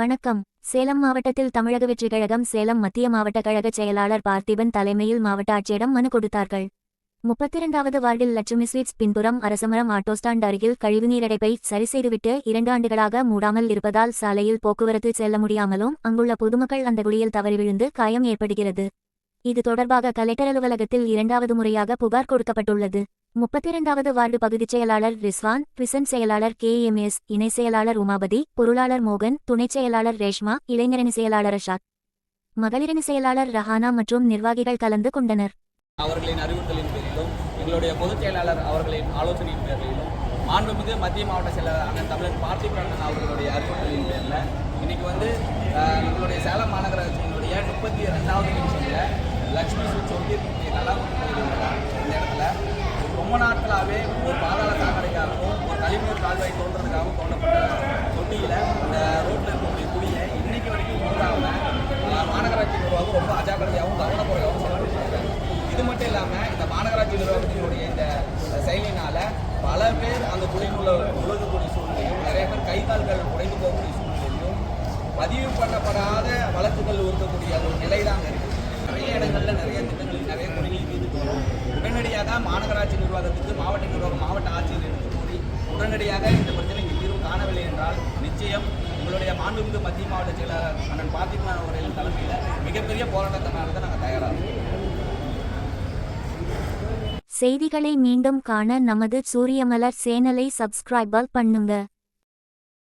வணக்கம். சேலம் மாவட்டத்தில் தமிழக வெற்றிக் கழகம் சேலம் மத்திய மாவட்ட கழக செயலாளர் பார்த்திபன் தலைமையில் மாவட்ட ஆட்சியரிடம் மனு கொடுத்தார்கள். முப்பத்திரண்டாவது வார்டில் லட்சுமி ஸ்வீட்ஸ் பின்புறம் அரசமரம் ஆட்டோ ஸ்டாண்ட் அருகில் கழிவுநீர் அடைப்பை சரி செய்துவிட்டு இரண்டு ஆண்டுகளாக மூடாமல் இருப்பதால் சாலையில் போக்குவரத்து செல்ல முடியாமலும் அங்குள்ள பொதுமக்கள் அந்த குழியில் தவறி விழுந்து காயம் ஏற்படுகிறது. இது தொடர்பாக கலெக்டர் அலுவலகத்தில் இரண்டாவது முறையாக புகார் கொடுக்கப்பட்டுள்ளது. முப்பத்தி இரண்டாவது வார்டு பகுதிச் செயலாளர் ரிஸ்வான் பிரிசன் செயலாளர் கே எம் எஸ் இணை செயலாளர் உமாபதி பொருளாளர் மோகன் துணைச் செயலாளர் ரேஷ்மா இளைஞரணி செயலாளர் அஷாத். மகளிரணி செயலாளர் ரஹானா மற்றும் நிர்வாகிகள் கலந்து கொண்டனர். அவர்களின் அறிவுறுத்தலின் பேரிலும் எங்களுடைய பொதுச் செயலாளர் அவர்களின் ஆலோசனையின் பேரிலும் மாண்புமிகு மத்திய மாவட்ட செயலாளர் அண்ணன் தமிழர் பார்த்திபண்ணன் அவர்களுடைய அறிவுறுத்தலின் பேரில் இன்னைக்கு வந்து அஹ், நம்மளுடைய சேலம் மாநகராட்சியினுடைய முப்பத்தி ரெண்டாவது நிமிஷத்தில் லக்ஷ்மி சுற்றி நல்லா இந்த இடத்துல ரொம்ப நாட்களாகவே ஒரு பாதாள சாக்கடைக்காகவும் ஒரு கழிவுநீர் கால்வாய் தோன்றதுக்காகவும் தோண்டப்பட்ட தொட்டியில் இந்த ரோட்டில் இருக்கக்கூடிய குழியை இன்னைக்கு வரைக்கும் மூடாமல் மாநகராட்சி ரொம்ப அஜாக்கிரதையாகவும் கவனக்குறையாகவும் செயல்பட்டு இது மட்டும் இல்லாமல் இந்த மாநகராட்சி நிர்வாகத்தினுடைய இந்த செயலினால பல பேர் அந்த குழிக்குள்ள உலகக்கூடிய சூழ்நிலையும் நிறைய பேர் கை கால்கள் உடைந்து போகக்கூடிய சூழ்நிலையும் பதிவு பண்ணப்படாத வழக்குகள் இருக்கக்கூடிய அந்த ஒரு நிலை தான் இருக்குது நிறைய இடங்களில் நிறைய திட்டங்களில் நிறைய குறைகள் தீர்த்து வரும் உடனடியாக மாநகராட்சி நிர்வாகத்துக்கு மாவட்ட நிர்வாகம் மாவட்ட ஆட்சியர் எடுத்து கூறி உடனடியாக இந்த பிரச்சனைக்கு தீர்வு காணவில்லை என்றால் நிச்சயம் உங்களுடைய மாண்புமிகு மத்திய மாவட்ட செயலாளர் அண்ணன் பார்த்திபன் அவர்களின் தலைமையில் மிகப்பெரிய போராட்டத்தை நடத்த நாங்கள் தயாராக செய்திகளை மீண்டும் காண நமது சூரியமலர் சேனலை சப்ஸ்கிரைபர் பண்ணுங்க.